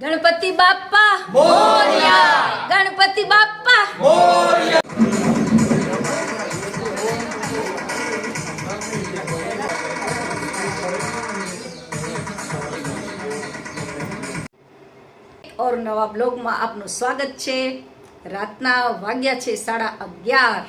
ગણપતિ બાપા મોરિયા. ગણપતિ બાપ્પા. ઓર નવા બ્લોગમાં આપનું સ્વાગત છે. રાતના વાગ્યા છે સાડા અગિયાર.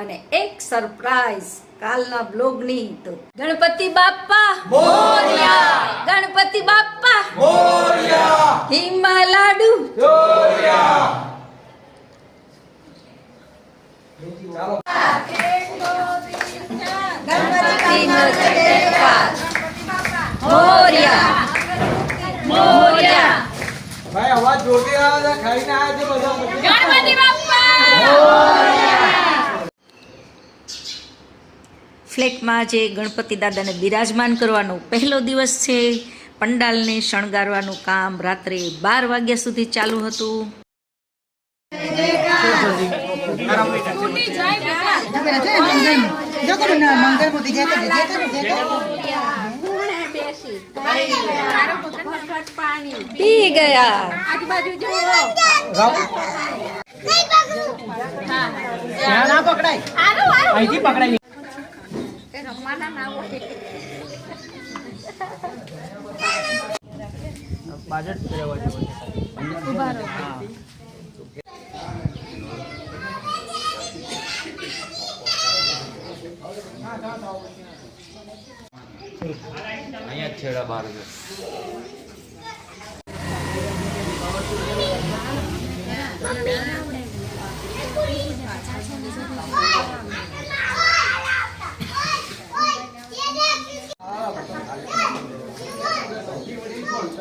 અને એક સરપ્રાઈઝ. કાલના બ્લોગની તો. ગણપતિ બાપ્પા મોરિયા! ગણપતિ બાપ્પા! મોરિયા! હિમા લાડુ! મોરિયા ગણપતિ મોરિયા! મોરિયા! ભાઈ અવાજ જોરથી આવે છે ખાઈને આવે છે બધા. ગણપતિ બાપ્પા! ફ્લેટમાં જે ગણપતિ દાદાને બિરાજમાન કરવાનો પહેલો દિવસ છે પંડાલને શણગારવાનું કામ રાત્રે બાર વાગ્યા સુધી ચાલુ હતું. પી ગયા ના પકડાય અહીંથી પકડાય બાજટ ફેરવવા જેવો છે. હા. અહીંયા છેડા બાર છે જે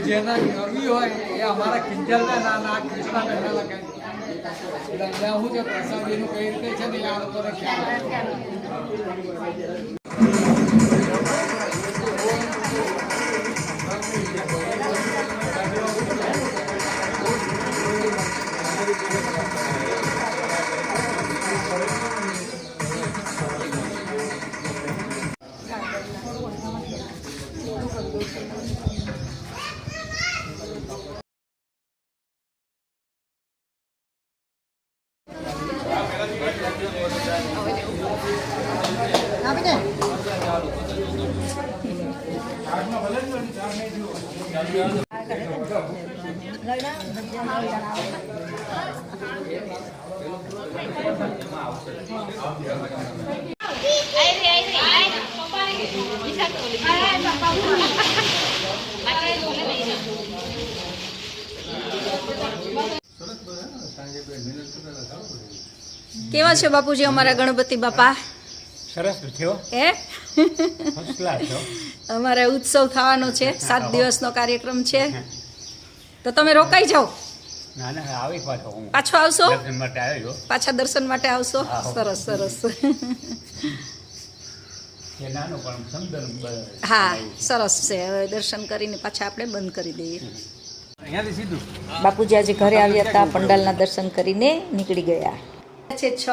જેના કરવી હોય એ અમારા કિંજલના ના ના શું છે પ્રસાદીનું કઈ રીતે છે ને આ લોકોને ખ્યાલ rồi đó mình કેવા છો બાપુજી અમારા ગણપતિ બાપા? સરસ થયો થયો અમારે ઉત્સવ થવાનો છે સાત દિવસનો કાર્યક્રમ છે. તો તમે રોકાઈ જાઓ. પાછો આવશો? પાછા દર્શન માટે આવશો? સરસ સરસ. હા સરસ છે. હવે દર્શન કરીને પાછા આપણે બંધ કરી દઈએ. બાપુજી આજે ઘરે આવ્યા હતા પંડાલના દર્શન કરીને નીકળી ગયા. છે છ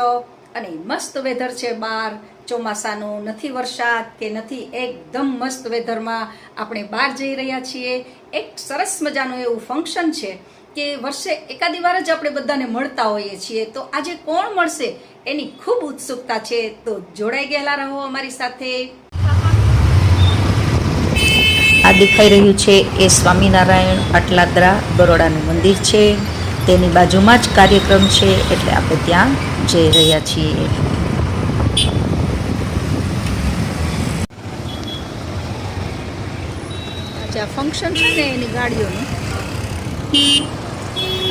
અને મસ્ત વેધર છે બહાર ચોમાસાનો નથી વરસાદ કે નથી એકદમ મસ્ત વેધરમાં આપણે બહાર જઈ રહ્યા છીએ. એક સરસ મજાનું એવું ફંક્શન છે કે વર્ષે એકાદી વાર જ આપણે બધાને મળતા હોઈએ છીએ. તો આજે કોણ મળશે એની ખૂબ ઉત્સુકતા છે. તો જોડાઈ ગયેલા રહો અમારી સાથે. આ દેખાઈ રહ્યું છે એ સ્વામિનારાયણ અટલાદરા બરોડાનું મંદિર છે. તેની બાજુમાં જ કાર્યક્રમ છે એટલે આપણે ત્યાં જઈ રહ્યા છીએ. આ ફંક્શન છે ને એની ગાડીઓનું.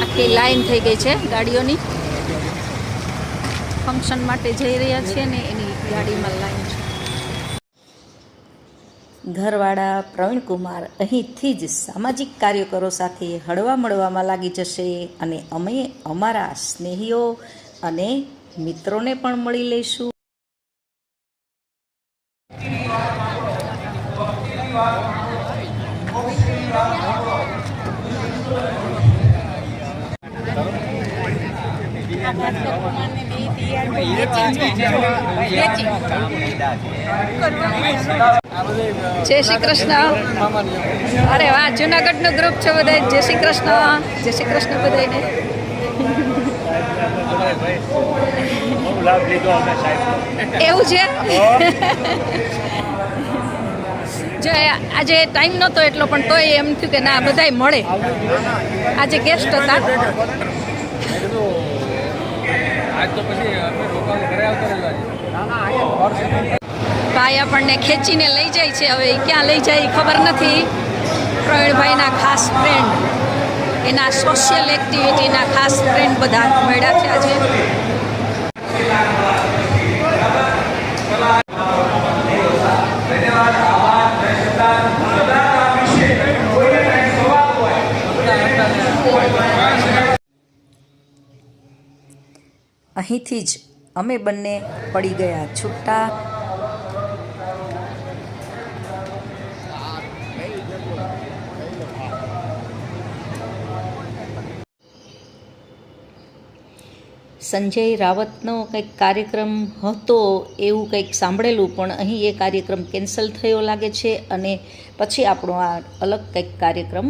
આખી લાઈન થઈ ગઈ છે ગાડીઓની. ફંક્શન માટે જઈ રહ્યા છીએ ને એની ગાડીમાં લાઈન છે. ઘરવાળા પ્રવીણકુમાર અહીંથી જ સામાજિક કાર્યકરો સાથે હળવા મળવામાં લાગી જશે અને અમે અમારા સ્નેહીઓ અને મિત્રોને પણ મળી લઈશું. બે જય શ્રી કૃષ્ણ. અરે વાહ જુનાગઢનું ગ્રુપ છે બધા જય શ્રી કૃષ્ણ. જય શ્રી કૃષ્ણ બધાને એવું છે? જો આજે ટાઈમ નહોતો એટલો, પણ તોય એમ થયું કે ના, બધાય મળે. આજે ગેસ્ટ હતા. ભાઈ આપણને ખેંચીને લઈ જાય છે. હવે ક્યાં લઈ જાય ખબર નથી. પ્રવીણભાઈના ખાસ ફ્રેન્ડ એના સોશિયલ એક્ટિવિટીના ખાસ ફ્રેન્ડ બધા મળ્યા છે આજે. અહીંથી જ અમે બંને પડી ગયા છૂટા સંજય રાવતનો કંઈક કાર્યક્રમ હતો એવું કંઈક સાંભળેલું, પણ અહીં એ કાર્યક્રમ કેન્સલ થયો લાગે છે અને પછી આપણો આ અલગ કંઈક કાર્યક્રમ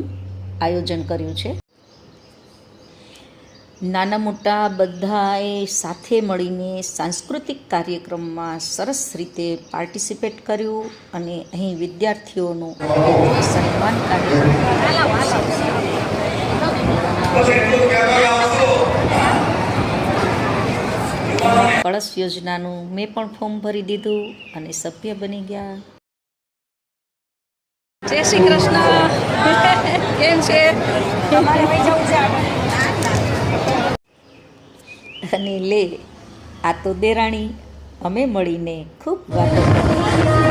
આયોજન કર્યું છે. નાના મોટા બધાએ સાથે મળીને સાંસ્કૃતિક કાર્યક્રમમાં સરસ રીતે પાર્ટિસિપેટ કર્યું અને અહીં વિદ્યાર્થીઓનું સન્માન કાર્યક્રમ. કળશ યોજનાનું મેં પણ ફોર્મ ભરી દીધું અને સભ્ય બની ગયા. જય શ્રી કૃષ્ણ. કેમ છે? અને લે આ તો દેરાણી અમે મળીને ખૂબ વાતો કરી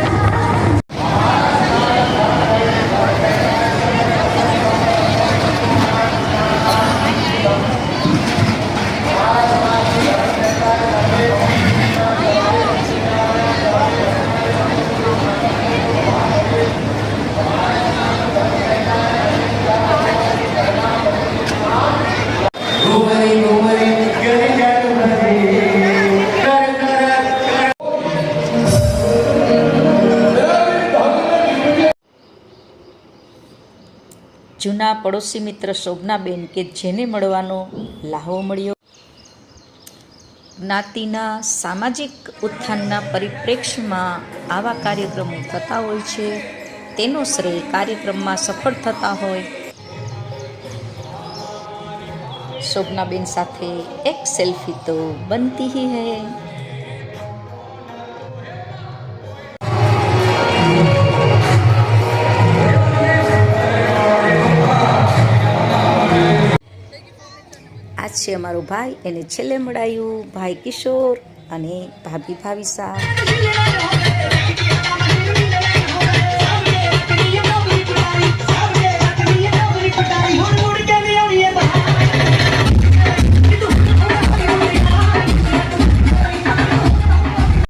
જૂના પડોશી મિત્ર શોભનાબેન કે જેને મળવાનો લાહવો મળ્યો? જ્ઞાતિના, સામાજિક ઉત્થાનના પરિપ્રેક્ષ્યમાં આવા કાર્યક્રમો થતા હોય છે. તેનો શ્રેય કાર્યક્રમમાં સફળ થતા હોય. શોભનાબેન સાથે એક સેલ્ફી તો બનતી હી. છે અમારો ભાઈ એને છેલ્લે મળાયું ભાઈ કિશોર અને ભાભી ભાવિસા.